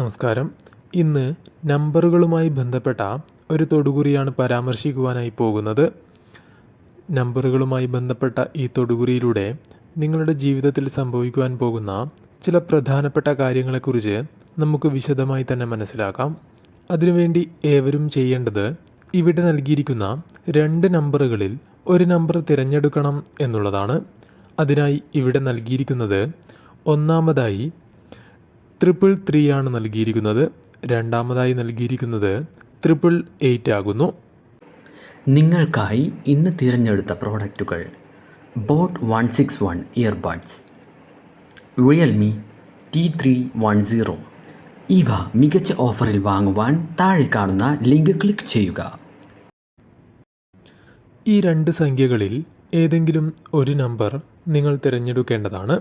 നമസ്കാരം. ഇന്ന് നമ്പറുകളുമായി ബന്ധപ്പെട്ട ഒരു തൊടുകുറിയാണ് പരാമർശിക്കുവാനായി പോകുന്നത്. നമ്പറുകളുമായി ബന്ധപ്പെട്ട ഈ തൊടുകുറിയിലൂടെ നിങ്ങളുടെ ജീവിതത്തിൽ സംഭവിക്കുവാൻ പോകുന്ന ചില പ്രധാനപ്പെട്ട കാര്യങ്ങളെക്കുറിച്ച് നമുക്ക് വിശദമായി തന്നെ മനസ്സിലാക്കാം. അതിനുവേണ്ടി ഏവരും ചെയ്യേണ്ടത് ഇവിടെ നൽകിയിരിക്കുന്ന രണ്ട് നമ്പറുകളിൽ ഒരു നമ്പർ തിരഞ്ഞെടുക്കണം എന്നുള്ളതാണ്. അതിനായി ഇവിടെ നൽകിയിരിക്കുന്നത് ഒന്നാമതായി ട്രിപ്പിൾ ത്രീ ആണ് നൽകിയിരിക്കുന്നത്. രണ്ടാമതായി നൽകിയിരിക്കുന്നത് ട്രിപ്പിൾ എയ്റ്റ് ആകുന്നു. നിങ്ങൾക്കായി ഇന്ന് തിരഞ്ഞെടുത്ത പ്രോഡക്റ്റുകൾ Boat one six one earbuds Realme T three one zero. ഇവ മികച്ച ഓഫറിൽ വാങ്ങുവാൻ താഴെ കാണുന്ന ലിങ്ക് ക്ലിക്ക് ചെയ്യുക. ഈ രണ്ട് സംഖ്യകളിൽ ഏതെങ്കിലും ഒരു നമ്പർ നിങ്ങൾ തിരഞ്ഞെടുക്കേണ്ടതാണ്.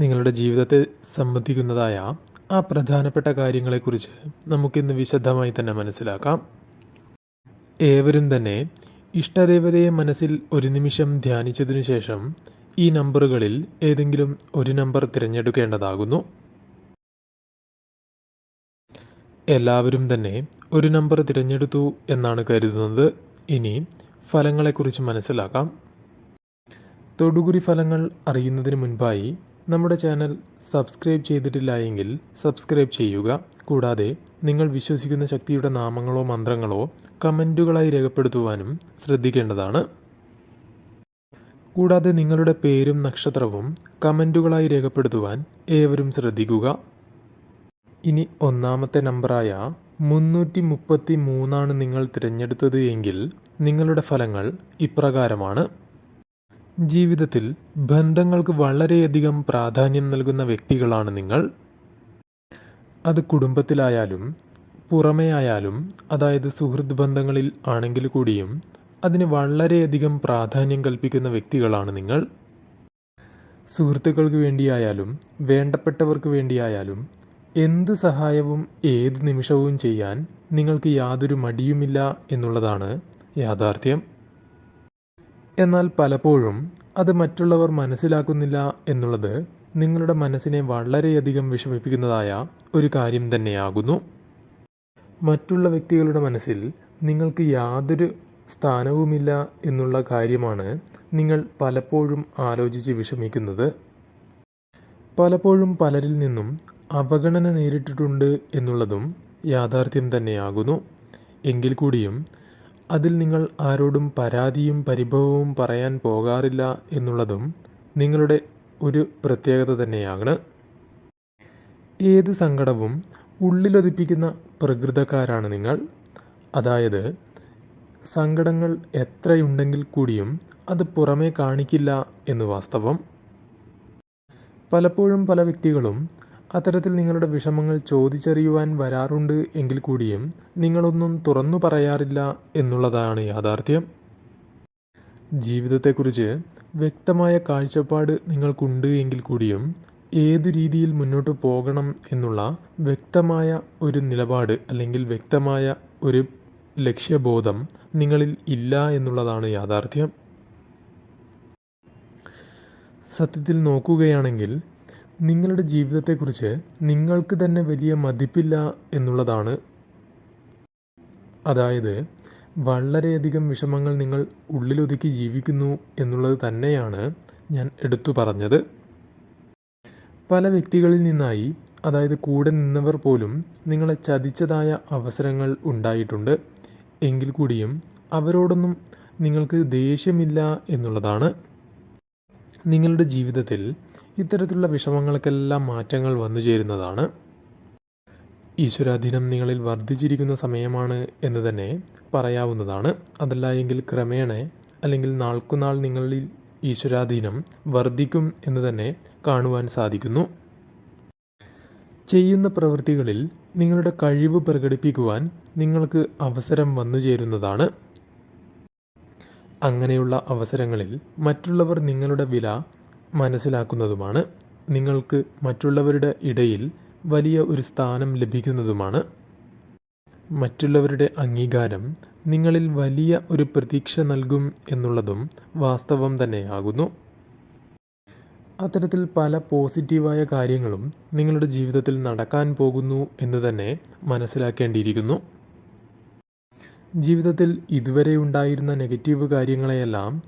നിങ്ങളുടെ ജീവിതത്തെ സംബന്ധിക്കുന്നതായ ആ പ്രധാനപ്പെട്ട കാര്യങ്ങളെക്കുറിച്ച് നമുക്കിന്ന് വിശദമായി തന്നെ മനസ്സിലാക്കാം. ഏവരും തന്നെ ഇഷ്ടദേവതയെ മനസ്സിൽ ഒരു നിമിഷം ധ്യാനിച്ചതിനു ശേഷം ഈ നമ്പറുകളിൽ ഏതെങ്കിലും ഒരു നമ്പർ തിരഞ്ഞെടുക്കേണ്ടതാകുന്നു. എല്ലാവരും തന്നെ ഒരു നമ്പർ തിരഞ്ഞെടുത്തു എന്നാണ് കരുതുന്നത്. ഇനി ഫലങ്ങളെക്കുറിച്ച് മനസ്സിലാക്കാം. തൊടുകുറി ഫലങ്ങൾ അറിയുന്നതിന് മുൻപായി നമ്മുടെ ചാനൽ സബ്സ്ക്രൈബ് ചെയ്തിട്ടില്ല എങ്കിൽ സബ്സ്ക്രൈബ് ചെയ്യുക. കൂടാതെ നിങ്ങൾ വിശ്വസിക്കുന്ന ശക്തിയുടെ നാമങ്ങളോ മന്ത്രങ്ങളോ കമന്റുകളായി രേഖപ്പെടുത്തുവാനും ശ്രദ്ധിക്കേണ്ടതാണ്. കൂടാതെ നിങ്ങളുടെ പേരും നക്ഷത്രവും കമന്റുകളായി രേഖപ്പെടുത്തുവാൻ ഏവരും ശ്രദ്ധിക്കുക. ഇനി ഒന്നാമത്തെ നമ്പറായ മുന്നൂറ്റി മുപ്പത്തി മൂന്നാണ് നിങ്ങൾ തിരഞ്ഞെടുത്തത് എങ്കിൽ നിങ്ങളുടെ ഫലങ്ങൾ ഇപ്രകാരമാണ്. ജീവിതത്തിൽ ബന്ധങ്ങൾക്ക് വളരെയധികം പ്രാധാന്യം നൽകുന്ന വ്യക്തികളാണ് നിങ്ങൾ. അത് കുടുംബത്തിലായാലും പുറമേ ആയാലും അതായത് സുഹൃത്ത് ബന്ധങ്ങളിൽ ആണെങ്കിൽ കൂടിയും അതിന് വളരെയധികം പ്രാധാന്യം കൽപ്പിക്കുന്ന വ്യക്തികളാണ് നിങ്ങൾ. സുഹൃത്തുക്കൾക്ക് വേണ്ടിയായാലും വേണ്ടപ്പെട്ടവർക്ക് വേണ്ടിയായാലും എന്ത് സഹായവും ഏത് നിമിഷവും ചെയ്യാൻ നിങ്ങൾക്ക് യാതൊരു മടിയുമില്ല എന്നുള്ളതാണ് യാഥാർത്ഥ്യം. എന്നാൽ പലപ്പോഴും അത് മറ്റുള്ളവർ മനസ്സിലാക്കുന്നില്ല എന്നുള്ളത് നിങ്ങളുടെ മനസ്സിനെ വളരെയധികം വിഷമിപ്പിക്കുന്നതായ ഒരു കാര്യം തന്നെയാകുന്നു. മറ്റുള്ള വ്യക്തികളുടെ മനസ്സിൽ നിങ്ങൾക്ക് യാതൊരു സ്ഥാനവുമില്ല എന്നുള്ള കാര്യമാണ് നിങ്ങൾ പലപ്പോഴും ആലോചിച്ച് വിഷമിക്കുന്നത്. പലപ്പോഴും പലരിൽ നിന്നും അവഗണന നേരിട്ടിട്ടുണ്ട് എന്നുള്ളതും യാഥാർത്ഥ്യം തന്നെയാകുന്നു. എങ്കിൽ കൂടിയും അതിൽ നിങ്ങൾ ആരോടും പരാതിയും പരിഭവവും പറയാൻ പോകാറില്ല എന്നുള്ളതും നിങ്ങളുടെ ഒരു പ്രത്യേകത തന്നെയാണ്. ഏത് സങ്കടവും ഉള്ളിലൊതിപ്പിക്കുന്ന പ്രകൃതക്കാരാണ് നിങ്ങൾ. അതായത് സങ്കടങ്ങൾ എത്രയുണ്ടെങ്കിൽ കൂടിയും അത് പുറമേ കാണിക്കില്ല എന്ന് വാസ്തവം. പലപ്പോഴും പല വ്യക്തികളും അത്തരത്തിൽ നിങ്ങളുടെ വിഷമങ്ങൾ ചോദിച്ചറിയുവാൻ വരാറുണ്ട് എങ്കിൽ കൂടിയും നിങ്ങളൊന്നും തുറന്നു പറയാറില്ല എന്നുള്ളതാണ് യാഥാർത്ഥ്യം. ജീവിതത്തെക്കുറിച്ച് വ്യക്തമായ കാഴ്ചപ്പാട് നിങ്ങൾക്കുണ്ട് എങ്കിൽ കൂടിയും ഏതു രീതിയിൽ മുന്നോട്ട് പോകണം എന്നുള്ള വ്യക്തമായ ഒരു നിലപാട് അല്ലെങ്കിൽ വ്യക്തമായ ഒരു ലക്ഷ്യബോധം നിങ്ങളിൽ ഇല്ല എന്നുള്ളതാണ് യാഥാർത്ഥ്യം. സത്യത്തിൽ നോക്കുകയാണെങ്കിൽ നിങ്ങളുടെ ജീവിതത്തെക്കുറിച്ച് നിങ്ങൾക്ക് തന്നെ വലിയ മതിപ്പില്ല എന്നുള്ളതാണ്. അതായത് വളരെയധികം വിഷമങ്ങൾ നിങ്ങൾ ഉള്ളിലൊതുക്കി ജീവിക്കുന്നു എന്നുള്ളത് തന്നെയാണ് ഞാൻ എടുത്തു പറഞ്ഞത്. പല വ്യക്തികളിൽ നിന്നായി അതായത് കൂടെ നിന്നവർ പോലും നിങ്ങളെ ചതിച്ചതായ അവസരങ്ങൾ ഉണ്ടായിട്ടുണ്ട്. എങ്കിൽ കൂടിയും അവരോടൊന്നും നിങ്ങൾക്ക് ദേഷ്യമില്ല എന്നുള്ളതാണ്. നിങ്ങളുടെ ജീവിതത്തിൽ ഇത്തരത്തിലുള്ള വിഷമങ്ങൾക്കെല്ലാം മാറ്റങ്ങൾ വന്നു ചേരുന്നതാണ്. ഈശ്വരാധീനം നിങ്ങളിൽ വർദ്ധിച്ചിരിക്കുന്ന സമയമാണ് എന്ന് തന്നെ പറയാവുന്നതാണ്. അതല്ല എങ്കിൽ ക്രമേണ അല്ലെങ്കിൽ നാൾക്കുനാൾ നിങ്ങളിൽ ഈശ്വരാധീനം വർദ്ധിക്കും എന്ന് തന്നെ കാണുവാൻ സാധിക്കുന്നു. ചെയ്യുന്ന പ്രവൃത്തികളിൽ നിങ്ങളുടെ കഴിവ് പ്രകടിപ്പിക്കുവാൻ നിങ്ങൾക്ക് അവസരം വന്നു ചേരുന്നതാണ്. അങ്ങനെയുള്ള അവസരങ്ങളിൽ മറ്റുള്ളവർ നിങ്ങളുടെ വില മനസ്സിലാക്കുന്നതുമാണ്. നിങ്ങൾക്ക് മറ്റുള്ളവരുടെ ഇടയിൽ വലിയ ഒരു സ്ഥാനം ലഭിക്കുന്നതുമാണ്. മറ്റുള്ളവരുടെ അംഗീകാരം നിങ്ങളിൽ വലിയ ഒരു പ്രതീക്ഷ നൽകും എന്നുള്ളതും വാസ്തവം തന്നെയാകുന്നു. അത്തരത്തിൽ പല പോസിറ്റീവായ കാര്യങ്ങളും നിങ്ങളുടെ ജീവിതത്തിൽ നടക്കാൻ പോകുന്നു എന്ന് തന്നെ മനസ്സിലാക്കേണ്ടിയിരിക്കുന്നു. ജീവിതത്തിൽ ഇതുവരെ ഉണ്ടായിരുന്ന നെഗറ്റീവ് കാര്യങ്ങളെയെല്ലാം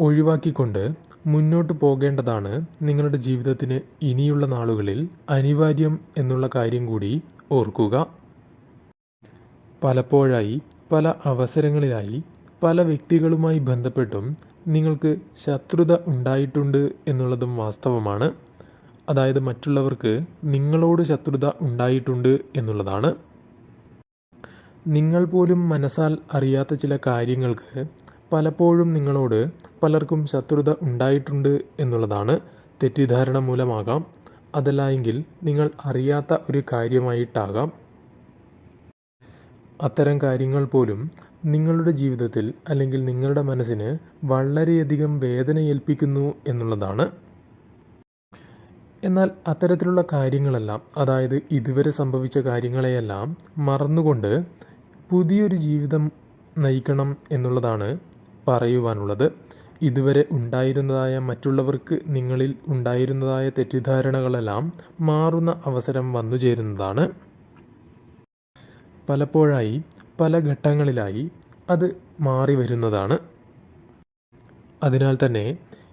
ഒഴിവാക്കിക്കൊണ്ട് മുന്നോട്ട് പോകേണ്ടതാണ് നിങ്ങളുടെ ജീവിതത്തിന് ഇനിയുള്ള നാളുകളിൽ അനിവാര്യം എന്നുള്ള കാര്യം കൂടി ഓർക്കുക. പലപ്പോഴായി പല അവസരങ്ങളിലായി പല വ്യക്തികളുമായി ബന്ധപ്പെട്ടും നിങ്ങൾക്ക് ശത്രുത ഉണ്ടായിട്ടുണ്ട് എന്നുള്ളതും വാസ്തവമാണ്. അതായത് മറ്റുള്ളവർക്ക് നിങ്ങളോട് ശത്രുത ഉണ്ടായിട്ടുണ്ട് എന്നുള്ളതാണ്. നിങ്ങൾ പോലും മനസ്സാൽ അറിയാത്ത ചില കാര്യങ്ങൾക്ക് പലപ്പോഴും നിങ്ങളോട് പലർക്കും ശത്രുത ഉണ്ടായിട്ടുണ്ട് എന്നുള്ളതാണ് തെറ്റിദ്ധാരണ മൂലമാകാം. അതല്ല എങ്കിൽ നിങ്ങൾ അറിയാത്ത ഒരു കാര്യമായിട്ടാകാം. അത്തരം കാര്യങ്ങൾ പോലും നിങ്ങളുടെ ജീവിതത്തിൽ അല്ലെങ്കിൽ നിങ്ങളുടെ മനസ്സിന് വളരെയധികം വേദന ഏൽപ്പിക്കുന്നു എന്നുള്ളതാണ്. എന്നാൽ അത്തരത്തിലുള്ള കാര്യങ്ങളെല്ലാം അതായത് ഇതുവരെ സംഭവിച്ച കാര്യങ്ങളെയെല്ലാം മറന്നുകൊണ്ട് പുതിയൊരു ജീവിതം നയിക്കണം എന്നുള്ളതാണ് പറയുവാനുള്ളത്. ഇതുവരെ ഉണ്ടായിരുന്നതായ മറ്റുള്ളവർക്ക് നിങ്ങളിൽ ഉണ്ടായിരുന്നതായ തെറ്റിദ്ധാരണകളെല്ലാം മാറുന്ന അവസരം വന്നു ചേരുന്നതാണ്. പലപ്പോഴായി പല ഘട്ടങ്ങളിലായി അത് മാറി വരുന്നതാണ്. അതിനാൽ തന്നെ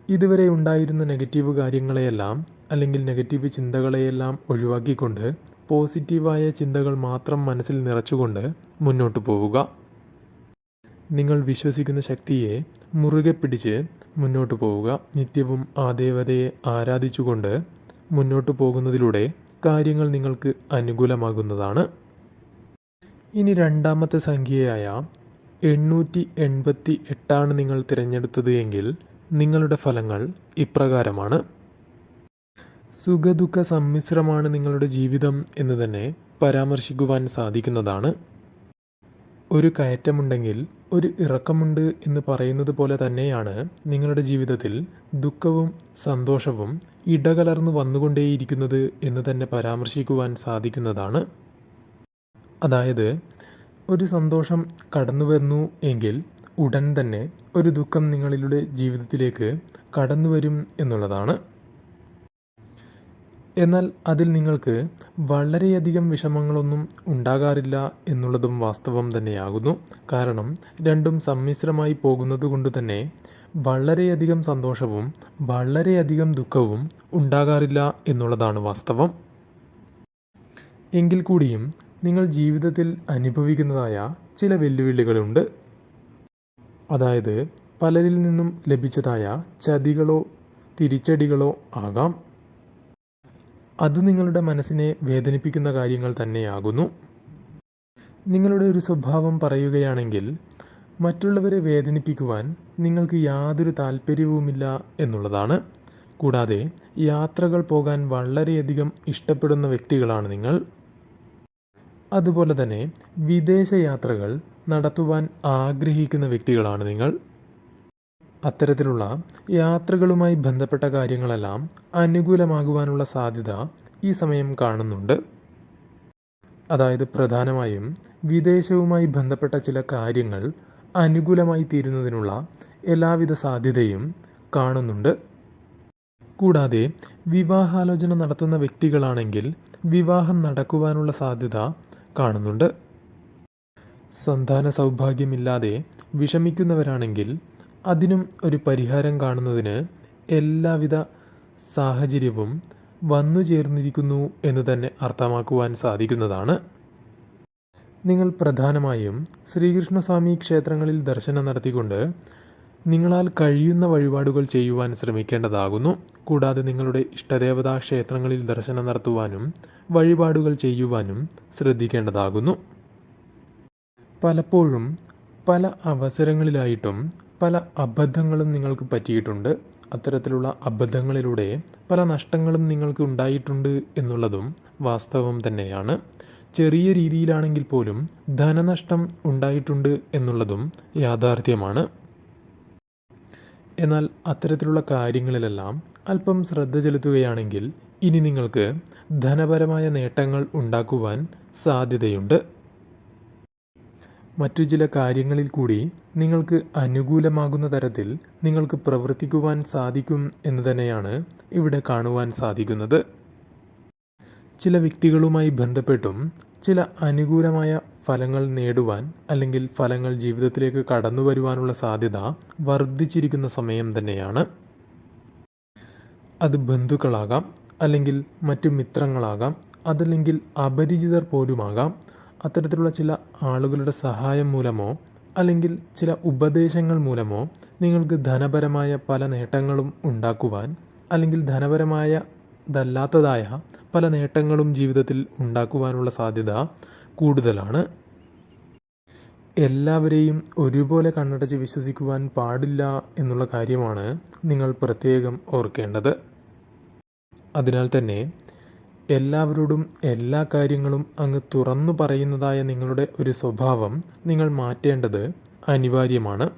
ഇതുവരെ ഉണ്ടായിരുന്ന നെഗറ്റീവ് കാര്യങ്ങളെയെല്ലാം അല്ലെങ്കിൽ നെഗറ്റീവ് ചിന്തകളെയെല്ലാം ഒഴിവാക്കിക്കൊണ്ട് പോസിറ്റീവായ ചിന്തകൾ മാത്രം മനസ്സിൽ നിറച്ചുകൊണ്ട് മുന്നോട്ട് പോവുക. നിങ്ങൾ വിശ്വസിക്കുന്ന ശക്തിയെ മുറുകെ പിടിച്ച് മുന്നോട്ട് പോവുക. നിത്യവും ആ ദേവതയെ ആരാധിച്ചുകൊണ്ട് മുന്നോട്ട് പോകുന്നതിലൂടെ കാര്യങ്ങൾ നിങ്ങൾക്ക് അനുകൂലമാകുന്നതാണ്. ഇനി രണ്ടാമത്തെ സംഖ്യയായ എണ്ണൂറ്റി എൺപത്തി എട്ടാണ് നിങ്ങൾ തിരഞ്ഞെടുത്തത് എങ്കിൽ നിങ്ങളുടെ ഫലങ്ങൾ ഇപ്രകാരമാണ്. സുഖദുഃഖ സമ്മിശ്രമാണ് നിങ്ങളുടെ ജീവിതം എന്ന് തന്നെ പരാമർശിക്കുവാൻ സാധിക്കുന്നതാണ്. ഒരു കയറ്റമുണ്ടെങ്കിൽ ഒരു ഇറക്കമുണ്ട് എന്ന് പറയുന്നത് പോലെ തന്നെയാണ് നിങ്ങളുടെ ജീവിതത്തിൽ ദുഃഖവും സന്തോഷവും ഇടകലർന്നു വന്നുകൊണ്ടേയിരിക്കുന്നത് എന്ന് തന്നെ പരാമർശിക്കുവാൻ സാധിക്കുന്നതാണ്. അതായത് ഒരു സന്തോഷം കടന്നു വന്നു എങ്കിൽ ഉടൻ തന്നെ ഒരു ദുഃഖം നിങ്ങളിലൂടെ ജീവിതത്തിലേക്ക് കടന്നു വരും എന്നുള്ളതാണ്. എന്നാൽ അതിൽ നിങ്ങൾക്ക് വളരെയധികം വിഷമങ്ങളൊന്നും ഉണ്ടാകാറില്ല എന്നുള്ളതും വാസ്തവം തന്നെയാകുന്നു. കാരണം രണ്ടും സമ്മിശ്രമായി പോകുന്നത് കൊണ്ട് തന്നെ വളരെയധികം സന്തോഷവും വളരെയധികം ദുഃഖവും ഉണ്ടാകാറില്ല എന്നുള്ളതാണ് വാസ്തവം. എങ്കിൽ കൂടിയും നിങ്ങൾ ജീവിതത്തിൽ അനുഭവിക്കുന്നതായ ചില വെല്ലുവിളികളുണ്ട്. അതായത് പലരിൽ നിന്നും ലഭിച്ചതായ ചതികളോ തിരിച്ചടികളോ ആകാം. അത് നിങ്ങളുടെ മനസ്സിനെ വേദനിപ്പിക്കുന്ന കാര്യങ്ങൾ തന്നെയാകുന്നു. നിങ്ങളുടെ ഒരു സ്വഭാവം പറയുകയാണെങ്കിൽ മറ്റുള്ളവരെ വേദനിപ്പിക്കുവാൻ നിങ്ങൾക്ക് യാതൊരു താല്പര്യവുമില്ല എന്നുള്ളതാണ്. കൂടാതെ യാത്രകൾ പോകാൻ വളരെയധികം ഇഷ്ടപ്പെടുന്ന വ്യക്തികളാണ് നിങ്ങൾ. അതുപോലെ തന്നെ വിദേശ യാത്രകൾ നടത്തുവാൻ ആഗ്രഹിക്കുന്ന വ്യക്തികളാണ് നിങ്ങൾ. അത്തരത്തിലുള്ള യാത്രകളുമായി ബന്ധപ്പെട്ട കാര്യങ്ങളെല്ലാം അനുകൂലമാകുവാനുള്ള സാധ്യത ഈ സമയം കാണുന്നുണ്ട്. അതായത് പ്രധാനമായും വിദേശവുമായി ബന്ധപ്പെട്ട ചില കാര്യങ്ങൾ അനുകൂലമായി തീരുന്നതിനുള്ള എല്ലാവിധ സാധ്യതയും കാണുന്നുണ്ട്. കൂടാതെ വിവാഹാലോചന നടത്തുന്ന വ്യക്തികളാണെങ്കിൽ വിവാഹം നടക്കുവാനുള്ള സാധ്യത കാണുന്നുണ്ട്. സന്താന സൗഭാഗ്യമില്ലാതെ വിഷമിക്കുന്നവരാണെങ്കിൽ അതിനും ഒരു പരിഹാരം കാണുന്നതിന് എല്ലാവിധ സാഹചര്യവും വന്നു ചേർന്നിരിക്കുന്നു എന്ന് തന്നെ അർത്ഥമാക്കുവാൻ സാധിക്കുന്നതാണ്. നിങ്ങൾ പ്രധാനമായും ശ്രീകൃഷ്ണസ്വാമി ക്ഷേത്രങ്ങളിൽ ദർശനം നടത്തിക്കൊണ്ട് നിങ്ങളാൽ കഴിയുന്ന വഴിപാടുകൾ ചെയ്യുവാൻ ശ്രമിക്കേണ്ടതാകുന്നു. കൂടാതെ നിങ്ങളുടെ ഇഷ്ടദേവതാ ക്ഷേത്രങ്ങളിൽ ദർശനം നടത്തുവാനും വഴിപാടുകൾ ചെയ്യുവാനും ശ്രദ്ധിക്കേണ്ടതാകുന്നു. പലപ്പോഴും പല അവസരങ്ങളിലായിട്ടും പല അബദ്ധങ്ങളും നിങ്ങൾക്ക് പറ്റിയിട്ടുണ്ട്. അത്തരത്തിലുള്ള അബദ്ധങ്ങളിലൂടെ പല നഷ്ടങ്ങളും നിങ്ങൾക്ക് ഉണ്ടായിട്ടുണ്ട് എന്നുള്ളതും വാസ്തവം തന്നെയാണ്. ചെറിയ രീതിയിലാണെങ്കിൽ പോലും ധനനഷ്ടം ഉണ്ടായിട്ടുണ്ട് എന്നുള്ളതും യാഥാർത്ഥ്യമാണ്. എന്നാൽ അത്തരത്തിലുള്ള കാര്യങ്ങളിലെല്ലാം അല്പം ശ്രദ്ധ ചെലുത്തുകയാണെങ്കിൽ ഇനി നിങ്ങൾക്ക് ധനപരമായ നേട്ടങ്ങൾ ഉണ്ടാക്കുവാൻ സാധ്യതയുണ്ട്. മറ്റു ചില കാര്യങ്ങളിൽ കൂടി നിങ്ങൾക്ക് അനുകൂലമാകുന്ന തരത്തിൽ നിങ്ങൾക്ക് പ്രവർത്തിക്കുവാൻ സാധിക്കും എന്ന് തന്നെയാണ് ഇവിടെ കാണുവാൻ സാധിക്കുന്നത്. ചില വ്യക്തികളുമായി ബന്ധപ്പെട്ടും ചില അനുകൂലമായ ഫലങ്ങൾ നേടുവാൻ അല്ലെങ്കിൽ ഫലങ്ങൾ ജീവിതത്തിലേക്ക് കടന്നു വരുവാനുള്ള സാധ്യത വർദ്ധിച്ചിരിക്കുന്ന സമയം തന്നെയാണ്. അത് ബന്ധുക്കളാകാം അല്ലെങ്കിൽ മറ്റു മിത്രങ്ങളാകാം അതല്ലെങ്കിൽ അപരിചിതർ പോലുമാകാം അത്തരത്തിലുള്ള ചില ആളുകളുടെ സഹായം മൂലമോ അല്ലെങ്കിൽ ചില ഉപദേശങ്ങൾ മൂലമോ നിങ്ങൾക്ക് ധനപരമായ പല നേട്ടങ്ങളും ഉണ്ടാക്കുവാൻ അല്ലെങ്കിൽ ധനപരമായതല്ലാത്തതായ പല നേട്ടങ്ങളും ജീവിതത്തിൽ ഉണ്ടാക്കുവാനുള്ള സാധ്യത കൂടുതലാണ്. എല്ലാവരെയും ഒരുപോലെ കണ്ണടച്ച് വിശ്വസിക്കുവാൻ പാടില്ല എന്നുള്ള കാര്യമാണ് നിങ്ങൾ പ്രത്യേകം ഓർക്കേണ്ടത്. അതിനാൽ തന്നെ എല്ലാവരോടും എല്ലാ കാര്യങ്ങളും അങ്ങ് തുറന്നു പറയുന്നതായ നിങ്ങളുടെ ഒരു സ്വഭാവം നിങ്ങൾ മാറ്റേണ്ടത് അനിവാര്യമാണ്.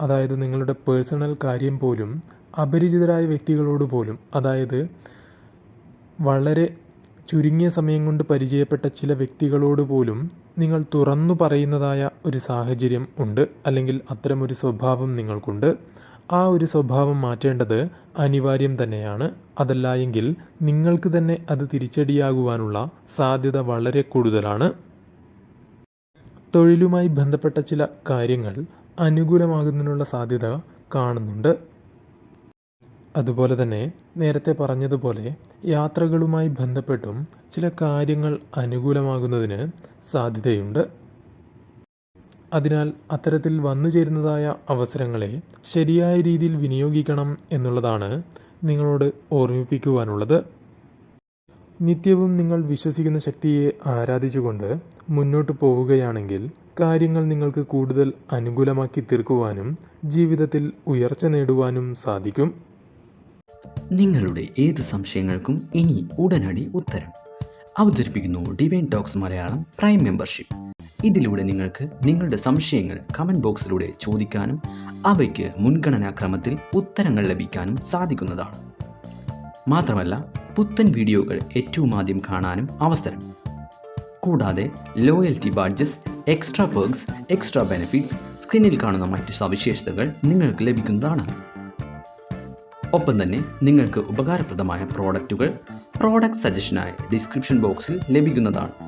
അതായത് നിങ്ങളുടെ പേഴ്സണൽ കാര്യം പോലും അപരിചിതരായ വ്യക്തികളോട് പോലും അതായത് വളരെ ചുരുങ്ങിയ സമയം കൊണ്ട് പരിചയപ്പെട്ട ചില വ്യക്തികളോട് പോലും നിങ്ങൾ തുറന്നു പറയുന്നതായ ഒരു സാഹചര്യം ഉണ്ട്. അല്ലെങ്കിൽ അത്തരമൊരു സ്വഭാവം നിങ്ങൾക്കുണ്ട്. ആ ഒരു സ്വഭാവം മാറ്റേണ്ടത് അനിവാര്യം തന്നെയാണ്. അതല്ല എങ്കിൽ നിങ്ങൾക്ക് തന്നെ അത് തിരിച്ചടിയാകുവാനുള്ള സാധ്യത വളരെ കൂടുതലാണ്. തൊഴിലുമായി ബന്ധപ്പെട്ട ചില കാര്യങ്ങൾ അനുകൂലമാകുന്നതിനുള്ള സാധ്യത കാണുന്നുണ്ട്. അതുപോലെ തന്നെ നേരത്തെ പറഞ്ഞതുപോലെ യാത്രകളുമായി ബന്ധപ്പെട്ടും ചില കാര്യങ്ങൾ അനുകൂലമാകുന്നതിന് സാധ്യതയുണ്ട്. അതിനാൽ അത്തരത്തിൽ വന്നു ചേരുന്നതായ അവസരങ്ങളെ ശരിയായ രീതിയിൽ വിനിയോഗിക്കണം എന്നുള്ളതാണ് നിങ്ങളോട് ഓർമ്മിപ്പിക്കുവാനുള്ളത്. നിത്യവും നിങ്ങൾ വിശ്വസിക്കുന്ന ശക്തിയെ ആരാധിച്ചുകൊണ്ട് മുന്നോട്ട് പോവുകയാണെങ്കിൽ കാര്യങ്ങൾ നിങ്ങൾക്ക് കൂടുതൽ അനുകൂലമാക്കി തീർക്കുവാനും ജീവിതത്തിൽ ഉയർച്ച നേടുവാനും സാധിക്കും. നിങ്ങളുടെ ഏത് സംശയങ്ങൾക്കും ഇനി ഉടനടി ഉത്തരം. അവതരിപ്പിക്കുന്നു Divine Talks Malayalam prime membership ഇതിലൂടെ നിങ്ങൾക്ക് നിങ്ങളുടെ സംശയങ്ങൾ കമന്റ് ബോക്സിലൂടെ ചോദിക്കാനും അവയ്ക്ക് മുൻഗണനാക്രമത്തിൽ ഉത്തരങ്ങൾ ലഭിക്കാനും സാധിക്കുന്നതാണ്. മാത്രമല്ല പുത്തൻ വീഡിയോകൾ ഏറ്റവും ആദ്യം കാണാനും അവസരം. കൂടാതെ loyalty badges extra perks extra benefits സ്ക്രീനിൽ കാണുന്ന മറ്റ് സവിശേഷതകൾ നിങ്ങൾക്ക് ലഭിക്കുന്നതാണ്. ഒപ്പം തന്നെ നിങ്ങൾക്ക് ഉപകാരപ്രദമായ പ്രോഡക്റ്റുകൾ പ്രോഡക്റ്റ് സജഷനായി ഡിസ്ക്രിപ്ഷൻ ബോക്സിൽ ലഭിക്കുന്നതാണ്.